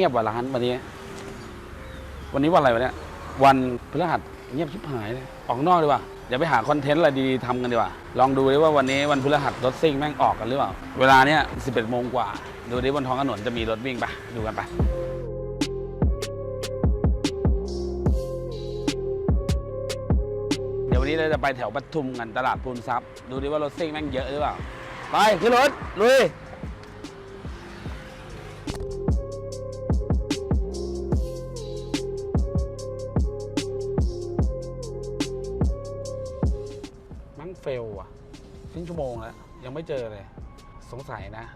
งียบว่ะร้านวันนี้ วันนี้วันอะไรวะเนี่ยวันพฤหัสเงียบชิบหายเลยออกนอกดีกว่าเดี๋ยวไปหาคอนเทนต์อะไรดีๆทำกันดีกว่า ลองดูดิว่าวันนี้วันพฤหัสรถซิ่งแม่งออกกันหรือเปล่า เวลาเนี้ย11โมงกว่า ดูดิบนท้องถนนจะมีรถวิ่งปะดูกันปะเดี๋ยววันนี้เราจะไปแถวปทุมกันตลาดปูนซับ ดูดิว่ารถซิ่งแม่งเยอะหรือเปล่า ไปขึ้นรถลุย งเฟลว่ะครึ่งชั่วโมงแล้ว ยังไม่เจอเลย สงสัยนะ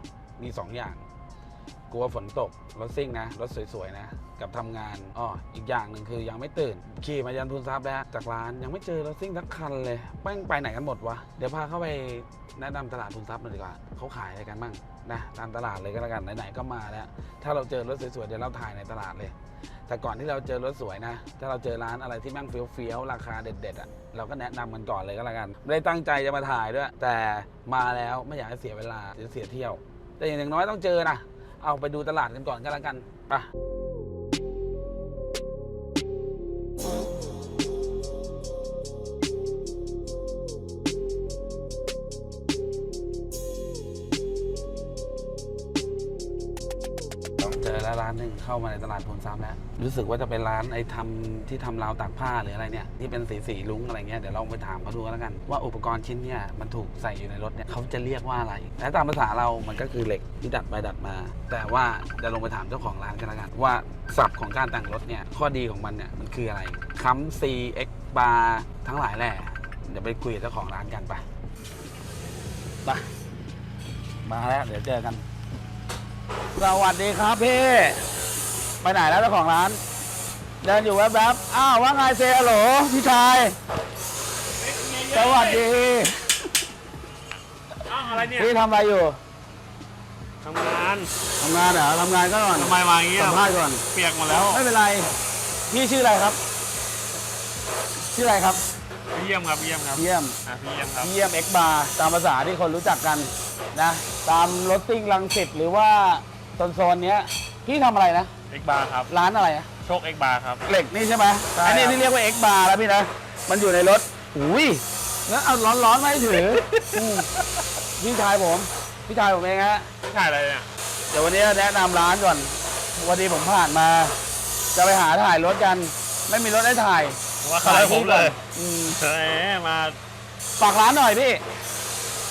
มีสองอย่าง กลัวฝนตก รถซิ่งนะ รถสวย ๆ นะ กับทำงานอ้ออีกอย่างหนึ่งคือยังไม่ตื่น ขี่มายันทุนทรัพย์แล้ว จากร้านยังไม่เจอรถซิ่งสักคันเลยแม่งไปไหนกันหมดวะ เดี๋ยวพาเข้าไปแนะนำตลาดทุนทรัพย์หน่อยดีกว่าเขาขายอะไรกันบ้างนะตามตลาดเลยก็แล้วกันไหนๆก็มาแล้ว ถ้าเราเจอรถสวยๆเดี๋ยวเราถ่ายในตลาดเลย แต่ก่อนที่เราเจอรถสวยนะ ถ้าเราเจอร้านอะไรที่แม่งเฟี้ยวๆ ราคาเด็ดๆอะ เราก็แนะนำมันก่อนเลยก็แล้วกัน ไม่ได้ตั้งใจจะมาถ่ายด้วย แต่มาแล้วไม่อยากให้เสียเวลาเดี๋ยวเสียเที่ยว แต่อย่างน้อยต้องเจอนะ เอาไปดูตลาดกันก่อนก็แล้วกัน ไปานหนึ่งเข้ามาในตลาดพลซ้ำแล้ว รู้สึกว่าจะเป็นร้านไอ้ทำที่ทำราวตากผ้าหรืออะไรเนี่ยที่เป็นสีสีลุ้งอะไรเงี้ยเดี๋ยวลองไปถามเขาดูแล้วกัน ว่าอุปกรณ์ชิ้นเนี่ยมันถูกใส่อยู่ในรถเนี่ยเขาจะเรียกว่าอะไรและตามภาษาเรามันก็คือเหล็กที่ดัดไปดัดมา แต่ว่าจะลงไปถามเจ้าของร้านกันแล้วกันว่าศัพท์ของการแต่งรถเนี่ยข้อดีของมันเนี่ยมันคืออะไรคัมซีเอ็กบาร์ทั้งหลายแหละเดี๋ยวไปคุยกับเจ้าของร้านกันไปไปมาแล้วเดี๋ยวเจอกัน สวัสดีครับพี่ ไปไหนแล้วเจ้าของร้าน เดินอยู่แวบๆ อ้าวว่าไงเซฮัลโหลพี่ชาย สวัสดีอ้าวอะไรเนี่ยพี่ทำอะไรอยู่ทำงานทำงานเหรอทำงานก็ก่อนทำไมมาอย่างงี้สัอะมภาษณ์ก่อนเปียกหมดแล้ว ไม่เป็นไรพี่ชื่ออะไรครับ ชื่ออะไรครับเยี่ยมครับเยี่ยมครับเยี่ยมอะพี่เยี่ยมครับเยี่ยมเอ็กบาร์ตามภาษาที่คนรู้จักกันนะ ตามรถติ้งลังสิตหรือว่า โซนๆเนี้ยพี่ทำอะไรนะ เอ็กบาร์ครับร้านอะไรนะโชคเอ็กบาร์ครับ เหล็กนี่ใช่ไหมใช่อันนี้ครับที่เรียกว่าเอ็กบาร์แล้วพี่นะ มันอยู่ในรถอุ้ยแล้วเอาร้อนๆไม่ถืออืมพี่ชายผม พี่ชายผมเองฮะถ่ายอะไรเนี่ย เดี๋ยววันนี้แนะนำร้านก่อน วันนี้ผมผ่านมา จะไปหาถ่ายรถกัน ไม่มีรถให้ถ่ายว่าขายผมเลย อืมแหมมาฝากร้านหน่อยพี่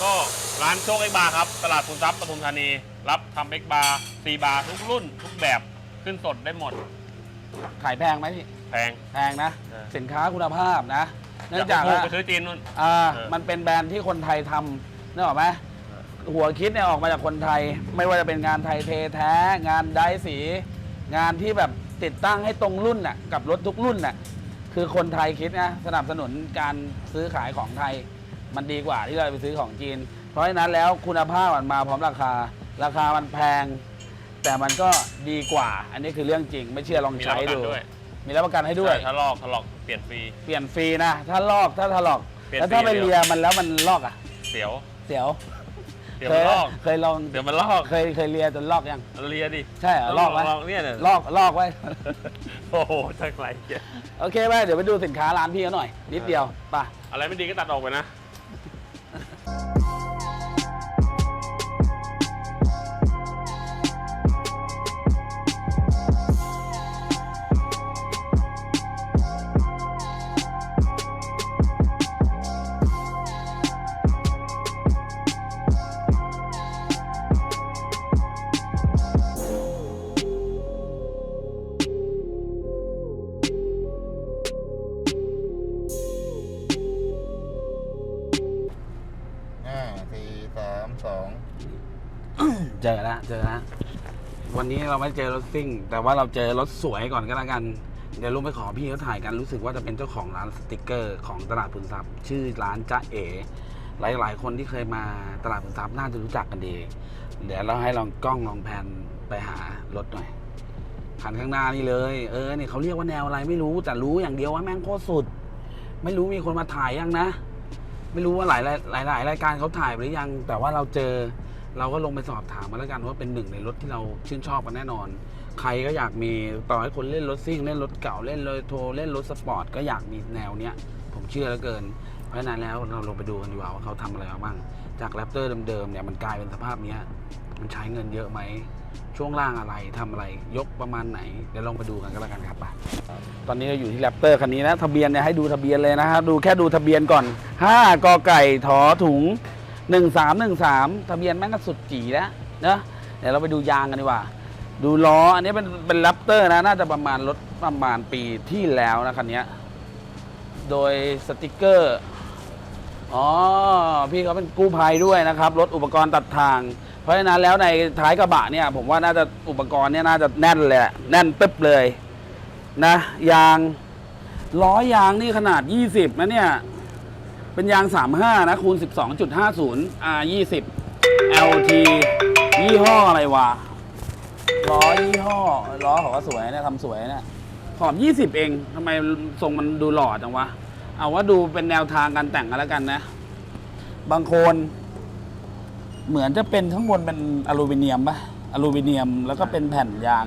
ก็ ร้านโชคเอ็กบาร์ครับ ตลาดปุนทรัพย์ปทุมธานี รับทำเอ็กบาร์ซีบาร์ทุกรุ่น ทุกแบบขึ้นสดได้หมด ขายแพงไหมพี่ แพง แพงนะ เออ สินค้าคุณภาพนะ เนื่องอจากถูกว่า ไปซื้อจีนนู่น อ่าเออมันเป็นแบรนด์ที่คนไทยทำนึกออกไหมหัวคิดเนี่ยออกมาจากคนไทย ไม่ว่าจะเป็นงานไทยเทแท้ งานได้สี งานที่แบบติดตั้งให้ตรงรุ่นน่ะกับรถทุกรุ่นน่ะคือคนไทยคิดนะสนับสนุนการซื้อขายของไทย มันดีกว่าที่เราไปซื้อของจีน เพราะฉะนั้นแล้วคุณภาพมันมาพร้อมราคา ราคามันแพง แต่มันก็ดีกว่า อันนี้คือเรื่องจริง ไม่เชื่อลองมีรับใช้ประกันดูด้วย มีรับประกันให้ด้วย ใช่ถ้าลอกถลอกเปลี่ยนฟรี เปลี่ยนฟรีนะ ถ้าลอกถ้าถลอก เปลี่ยนแล้วถ้าฟรีไปเดียว เลียมันแล้วมันลอกอะ เสียวเสียวเดี๋ยวเคมันยลอกเคยลองเดี๋ยวมันลอกเคยเคยเลียจนลอกยังเลียดิใช่เหรอลอกไหม ลอกเนี่ยเนี่ยลอกลอกไว้ โอ้โหทั้งไรเกียโอเคไปเดี๋ยวไปดูสินค้าร้านพี่เขาหน่อย นิดเดียวไป่ะ อะไรไม่ดีก็ตัดออกไปนะ เราไม่เจอรถซิ่ง แต่ว่าเราเจอรถสวยก่อนก็แล้วกัน เดี๋ยวลุงไปขอพี่เขาถ่ายกันรู้สึกว่าจะเป็นเจ้าของร้านสติกเกอร์ของตลาดพุนทรัพย์ ชื่อร้านจ้าเอ๋หลายๆ คนที่เคยมาตลาดพุนทรัพย์น่าจะรู้จักกันดี เดี๋ยวเราให้ลองกล้องลองแพนไปหารถหน่อยคันข้างหน้านี่เลยเออเนี่ยเขาเรียกว่าแนวอะไรไม่รู้แต่รู้อย่างเดียวว่าแม่งโคตรสุด ไม่รู้มีคนมาถ่ายยังนะ ไม่รู้ว่าหลายหลายหลายรายการเขาถ่ายไปหรือยัง แต่ว่าเราเจอ เราก็ลงไปสอบถามมาแล้วกันว่าเป็นหนึ่งในรถที่เราชื่นชอบกันแน่นอน ใครก็อยากมีต่อให้คนเล่นรถซิ่งเล่นรถเก่าเล่นรถโทรเล่นรถสปอร์ตก็อยากมีแนวเนี้ยผมเชื่อเหลือเกิน เพราะฉะนั้นแล้วเราลงไปดูกันดีกว่าว่าเขาทำอะไรมาบ้าง จากแรปเตอร์เดิมๆเนี่ยมันกลายเป็นสภาพเนี้ยมันใช้เงินเยอะไหมช่วงล่างอะไรทำอะไรยกประมาณไหนเดี๋ยวลองไปดูกันก็แล้วกันครับไปตอนนี้เราอยู่ที่แรปเตอร์คันนี้นะทะเบียนเนี่ยให้ดูทะเบียนเลยนะครับดูแค่ดูทะเบียนก่อน5กอไก่ถอถุง 1313 ทะเบียนแม่งก็สุดจีแล้วนะเดี๋ยวเราไปดูยางกันดีกว่า ดูล้ออันนี้เป็นเป็นแรปเตอร์นะ น่าจะประมาณรถประมาณปีที่แล้วนะคันนี้โดยสติกเกอร์อ๋อพี่เขาเป็นกู้ภัยด้วยนะครับ รถอุปกรณ์ตัดทาง เพราะฉะนั้นแล้วในท้ายกระบะเนี่ย ผมว่าน่าจะอุปกรณ์เนี่ยน่าจะแน่นเลยอะแน่นตึ๊บเลยนะยางล้อยางนี่ขนาด 20นะเนี่ย เป็นยาง 35 นะคูณ 12.50 R 20 LT ยี่ห้ออะไรวะล้อยี่ห้อล้อเขาก็สวยเนี่ยทำสวยเนี่ยขอบ 20 เองทำไมทรงมันดูหล่อจังวะ เอาว่าดูเป็นแนวทางการแต่งกันแล้วกันนะ บางโคน เหมือนจะเป็นข้างบนเป็นอลูมิเนียมปะอลูมิเนียมแล้วก็เป็นแผ่นยาง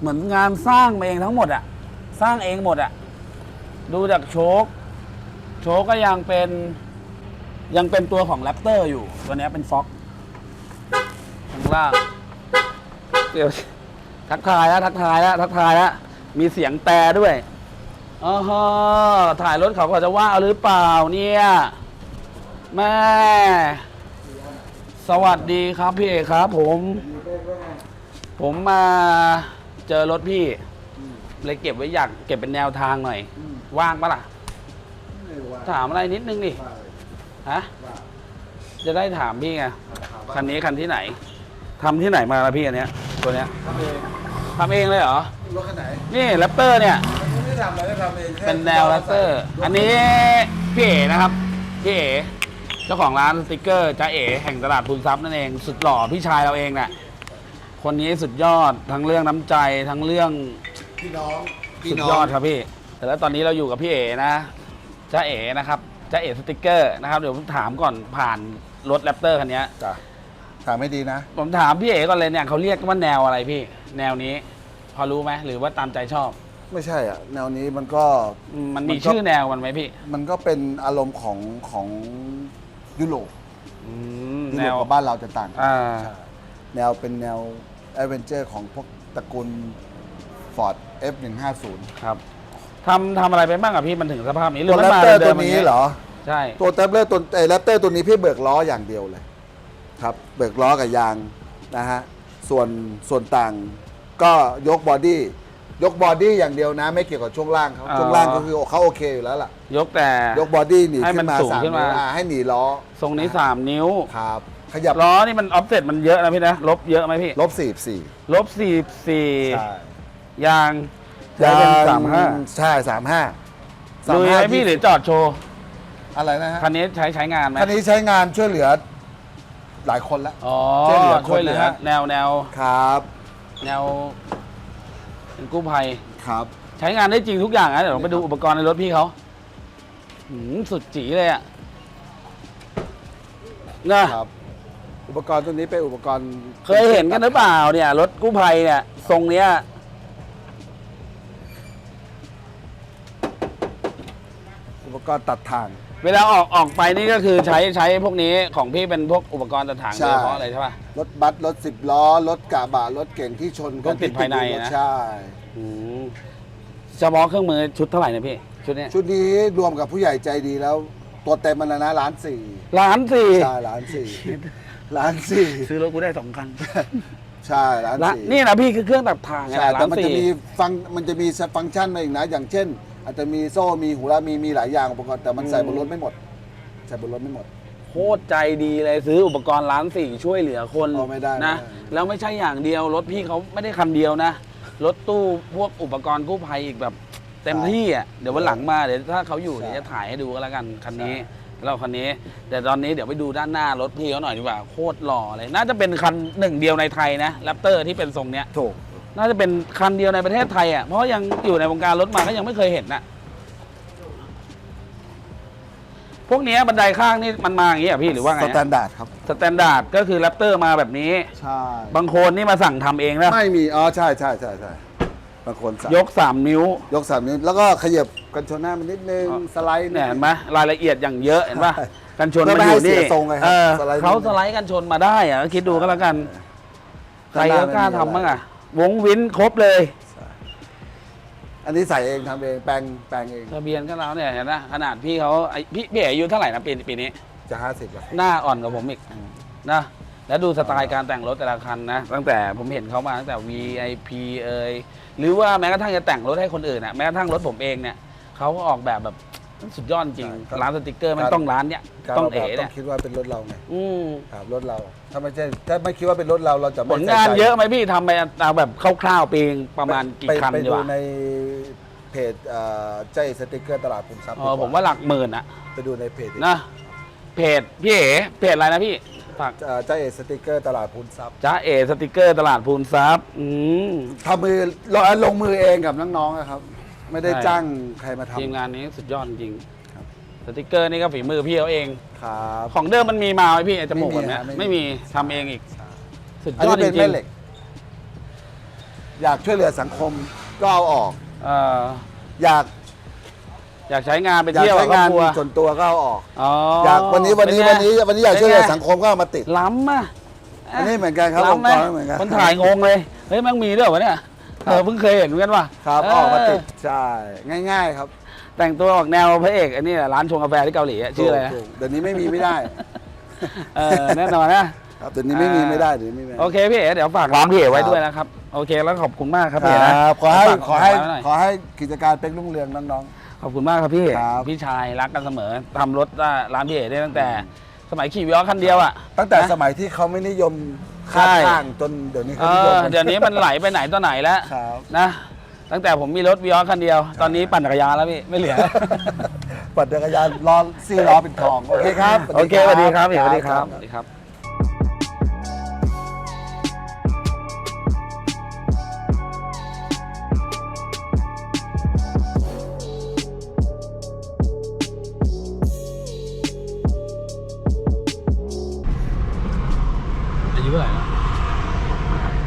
เหมือนงานสร้างมาเองทั้งหมดอะสร้างเองหมดอะดูจากโชค โชก็ยังเป็นยังเป็นตัวของแรปเตอร์อยู่ ตัวนี้เป็นฟ็อกข้างล่างเดี๋ยวทักทายแล้วทักทายแล้วทักทายแล้วมีเสียงแต่ด้วยอ๋อถ่ายรถเขาก็จะว่าเอาหรือเปล่าเนี่ยแม่สวัสดีครับพี่เอกครับ ผม ผมมาเจอรถพี่ เลยเก็บไว้อยากเก็บเป็นแนวทางหน่อย ว่างปะล่ะ ถามอะไรนิดนึงดิฮะจะได้ถามพี่ไงคันนี้คันที่ไหนทำที่ไหนมาละพี่อันเนี้ย ตัวเนี้ยทำเองทำเองเลยเหรอรถคันไหนนี่แรปเตอร์เนี่ยไม่ได้ทำอะไรก็ทำเองค่เป็นแนวแรปเตอร์ อันนี้พี่เอ๋นะครับพี่เอ๋เจ้าของร้านสติกเกอร์จ้าเอ๋แห่งตลาดพูนทรัพย์นั่นเองสุดหล่อพี่ชายเราเองแหละคนนี้สุดยอดทั้งเรื่องน้ำใจทั้งเรื่องพี่น้องสุดยอดครับพี่ แต่แล้วตอนนี้เราอยู่กับพี่เอ๋นะ จ้าเอ๋นะครับจ้าเอ๋สติกเกอร์นะครับเดี๋ยวผมถามก่อนผ่านรถแรปเตอร์คันเนี้ยจ้ะถามไม่ดีนะ ผมถามพี่เอ๋ก่อนเลยเนี่ยเขาเรียกว่าแนวอะไรพี่ แนวนี้ พอรู้ไหมหรือว่าตามใจชอบ ไม่ใช่อะ แนวนี้มันก็อืมมันมีมันก็ชื่อแนวมันไหมพี่มันก็เป็นอารมณ์ของของยุโรปอืมยุแนโรปว กับบ้านเราจะต่างกัอ่า ใช่แนวเป็นแนวแอดเวนเจอร์ของพวกตระกูล Ford F150 ครับ ทำทำอะไรไปบ้างอะพี่มันถึงสภาพนี้หรืตัอวมันแรปมาเตอร์เดิตัวมๆย่างนี้งี้เหรอ ใช่ ตัวแรปเตอร์ตัวไอ้แรปเตอร์ตัวนี้พี่เบิกล้ออย่างเดียวเลยครับเบิกล้อกับยางนะฮะส่วนส่วนต่างก็ยกบอดี้ยกบอดี้อย่างเดียวนะ ไม่เกี่ยวกับช่วงล่างเขาช่วงล่างก็คือเขาโอเคอยู่แล้วล่ะ ยกแต่ ยกบอดี้หนีให้มัขึ้นนมาสูงสามขึ้นมา นิ้วอ่าให้หนีล้อทรงนี้3นิ้วครับ ขยับล้อนี่มันออฟเซ็ตมันเยอะนะพี่นะลบเยอะไหมพี่ลบสี่สี่ลบสี่สี่ใช่ยาง ใช้เป็นสามห้าใช่สามห้าลุยไหมพี่หรือจอดโชว์อะไรนะฮะคันนี้ใช้ใช้งานไหมคันนี้ใช้งานช่วยเหลือ หลายคนแล้วอ๋อช่วยเหลือคนช่วยเหลือนะฮะแนวแนวครับ แนวเป็นกู้ภัยครับ ใช้งานได้จริงทุกอย่างนะเดี๋ยวเราไปดูอุปกรณ์ในรถพี่เขาหืมสุดจีเลยอะนะครับอุปกรณ์ตัวนี้เป็นอุปกรณ์เคยเห็นกันหรือเปล่าเนี่ยรถกู้ภัยเนี่ยทรงเนี้ย อุป กรณ์ตัดทาง เวลาออกออกไปนี่ก็คือใช้ใช้พวกนี้ของพี่เป็นพวกอุปกรณ์ตัดถ่างใช่โดยเฉพาะอะไรใช่ป่ะ รถบัสรถสิบล้อ รถกระบะรถเก่งที่ชนพวกติดภายในนะ ใช่ อืมเฉพาะเครื่องมือชุดเท่าไหร่นะพี่ ชุดเนี้ยชุดนี้รวมกับผู้ใหญ่ใจดีแล้ว ตัวเต็มมันนะนะล้านสี่ล้านสี่ใช่ล้านสี่ล้านสี่ซื้อรถกูได้สองคัน ใช่ล้านละสี่นี่นะพี่คือเครื่องตัดถ่างไงใช่แต่ล้านมันจะสี่มีฟังมันจะมีฟังก์ชันมาอีกนะ อย่างเช่น อาจจะมีโซ่มีหูรามีมีหลายอย่างอุปกรณ์แต่มันใส่บนรถไม่หมด ใส่บนรถไม่หมด โคตรใจดีเลยซื้ออุปกรณ์ล้านสี่ช่วยเหลือคนเอาไม่ได้นะ ไม่ได้ แล้วไม่ใช่อย่างเดียวรถพี่เขาไม่ได้คันเดียวนะ รถตู้พวกอุปกรณ์กู้ภัยอีกแบบ เต็มที่อะเดี๋ยววันหลังมาเดี๋ยวถ้าเขาอยู่เดี๋ยวจะถ่ายให้ดูก็แล้วกันคันนี้เราคันนี้ แต่ตอนนี้เดี๋ยวไปดูด้านหน้ารถพี่เขาหน่อยดีกว่าโคตรหล่อเลย น่าจะเป็นคันหนึ่งเดียวในไทยนะแรปเตอร์ที่เป็นทรงเนี้ย ถูก น่าจะเป็นคันเดียวในประเทศไทยอะ เพราะยังอยู่ในวงการรถมาก็ยังไม่เคยเห็นนะผพวกเนี้ยบันไดข้างนี่มันมาอย่างนี้เหรอพี่หรือว่าไงสแตนดาร์ดครับ สแตนดาร์ดก็คือแรปเตอร์มาแบบนี้ ใช่ บางคนนี่มาสั่งทำเองนะไม่มี อ๋อ ใช่ใช่ใช่ใช่บางคนสั่งยก 3 นิ้ว ยกสามนิ้วแล้วก็ขยับกันชนหน้ามันนิดนึงอ๋อสไลด์เนี่ยเห็นไหมรายละเอียดอย่างเยอะเห็นปะใช่กันชนเพื่อมันไม่อยู่ให้เสีนี่ยทรงไงครับเออสไลด์เขานิดนึงสไลด์กันชนมาได้อะก็คิดดูก็แล้วกัน ใครก็กล้าทำบ้างอะ วงวินครบเลย อันนี้ใส่เองทำเองแปลงแปลงเองทะเบียนก็แล้วเนี่ยเห็นนะขนาดพี่เขาไอ้พี่พี่เอ๋อายุเท่าไหร่นะปีปีนี้ จะห้าสิบแล้วหน้าอ่อนกว่าผมอีกนะแล้วดูสไตล์การแต่งรถแต่ละคันนะ ตั้งแต่ผมเห็นเขามาตั้งแต่ VIP เอ่ยหรือว่าแม้กระทั่งจะแต่งรถให้คนอื่นนะแม้กระทั่งรถผมเองเนี่ยเขาก็ออกแบบแบบ สุดยอดจริงร้านสติกเกอร์มันต้องร้านเนี้ยการต้องออกแบเอ๋บต้เนี่อยงคิดว่าเป็นรถเราไงอืมครับรถเรา ถ้าไม่ใช่ถ้าไม่คิดว่าเป็นรถเราเราจะไม่ผลงานใส่ใจเยอะไหมพี่ทำไปเอาแบบคร่าวๆปีงประมาณกี่ไปคันไปดีดูวะในเพจเอ่อใจสติกเกอร์ตลาดภูมิทรัพย์เออผมว่าหลักหมื่นอะไปดูในเพจนะเพจพี่เอ๋เพจอะไรนะพี่ฝากเอ่อใจเอสติกเกอร์ตลาดภูมิทรัพย์จ้าเอ๋สติกเกอร์ตลาดพูนทรัพย์อืมทำมือลงลงมือเองกับน้องๆอะครับ ไม่ได้ใช่จ้างใครมาทีมทำงานนี้สุดยอดจริงครับ สติกเกอร์นี่ก็ฝีมือพี่เขาเอง ครับ ของเดิมมันมีมาไหมพี่ไอ้จมูกไม่แบบมีเนี้ยฮะไม่ไม่มีมีทำเองอีก สุดอันยอนี้ดจเป็นริแม่งเหล็ก อยากช่วยเหลือสังคมก็เอาออก ๆเอ่ออยากอยากใช้งานไปอยากเที่ยวใช้กับครอบงานครัวส่วนตัวก็เอาออก อ๋ออยากวันนี้วันนี้เป็วันไงนี้วันนี้อยากช่วยเหลือสังคมก็เอามาติด ล้ำอะอันนี้เหมือนกันครับองล้ำค์ไหมกรเหมือนกันคนถ่ายงงเลยเฮ้ยแมันมีด้วยวะเนี่ย เออเพิ่งเคยเห็นเหมือนกันว่ะครับเเอาออกมาติดใช่ง่าย ๆ ครับแต่งตัวออกแนวพระเอกอันนี้แหละร้านชงกาแฟที่เกาหลีอะชื่ออะไรนะถูกๆเดี๋ยวนี้ไม่มีไม่ได้ เออแน่นอนนะ ครับเดี๋ยวนี้ไม่มีไม่ได้เดี๋ยวนี้ไม่มีโอเคพี่เอ๋เดี๋ยวฝากร้านพี่เอ๋ไว้ด้วยนะครับ โอเคแล้วขอบคุณมากครับคพี่เอ๋นะรับขอให้ฝากขอให้ไว้น่ยขอให้กิจการเป็นรุ่งเรืองน้อง ขอบคุณมากครับพี่ครับ พี่ชายรักกันเสมอทำรถร้านพี่เอ๋ได้ตั้งแต่ สมัยขี่วิออคันเดียวอะๆตั้งแต่นะสมัยที่เขาไม่นิยมค่า ใช่ข้างจนเดี๋ยวนี้เอเขานิยมอกันเดี๋ยวนี้มันไหลไปไหนต่อไหนแล้วครับ นะ ตั้งแต่ผมมีรถวิออคันเดียว ตอนนี้ปั่นจักรยานแล้วพี่ ไม่เหลือ ปัดจักรยานล้อซี่ล้อเป็นทอง โอเคครับโอเคสวัสดีครับพี่สวัสดีครับ สวัสดีครับ เท่าไหร่แล้ว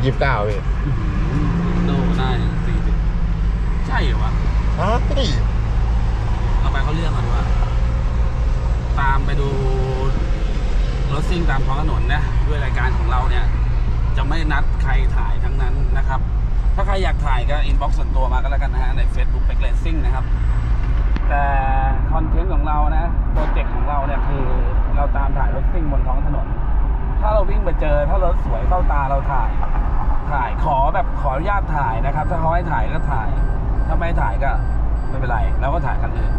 ยี่สิบเก้าพี่โดได้สี่สิบใช่เหรอวะฮะไม่ได้เราไปเขาเรื่องก่อนดีกว่าตามไปดูรถซิ่งตามท้องถนนนะด้วยรายการของเราเนี่ย จะไม่นัดใครถ่ายทั้งนั้นนะครับ ถ้าใครอยากถ่ายก็อินบ็อกซ์ส่วนตัวมาก็แล้วกันนะฮะใน Facebook เป็กเลสซิ่งนะครับ แต่คอนเทนต์ของเรานะ โปรเจกต์ของเราเนี่ยคือเราตามถ่ายรถซิ่งบนท้องถนน ถ้าเราวิ่งไปเจอ ถ้ารถสวยเข้าตาเราถ่าย ถ่ายขอแบบขออนุญาตถ่ายนะครับ ถ้าเขาให้ถ่ายก็ถ่าย ถ้าไม่ถ่ายก็ไม่เป็นไรเราก็ถ่ายคันอื่น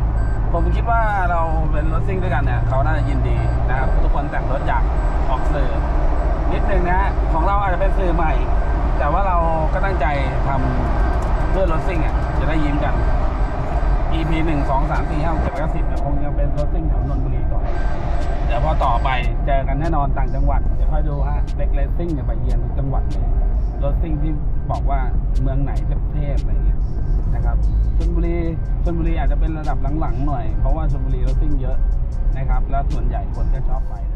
ผมคิดว่าเราเป็นรถซิ่งด้วยกันเนี่ยเขาน่าจะยินดีนะครับทุกคนแต่งรถอยากออกสื่อนิดนึงนะฮะของเราอาจจะเป็นสื่อใหม่ แต่ว่าเราก็ตั้งใจทำเพื่อรถซิ่งอะจะได้ยิ้มกัน EP หนึ่งสองสามสี่ห้าหกเจ็ดแปดเก้าสิบเนี่ยคงยังเป็นรถซิ่งแถวนนทบุรีก่อน เดี๋ยวพอต่อไปเจอกันแน่นอนต่างจังหวัด ยวคอยดูฮะเล็กเลสซิ่งเนี่ยไปเยือนทุกจังหวัดเลยรถซิ่งที่บอกว่าเมืองไหนเทพๆอะไรเงี้ยนะครับชลบุรีชลบุรีอาจจะเป็นระดับหลังๆหน่อย เพราะว่าชลบุรีรถซิ่งเยอะนะครับ แล้วส่วนใหญ่คนก็ชอบไปนะ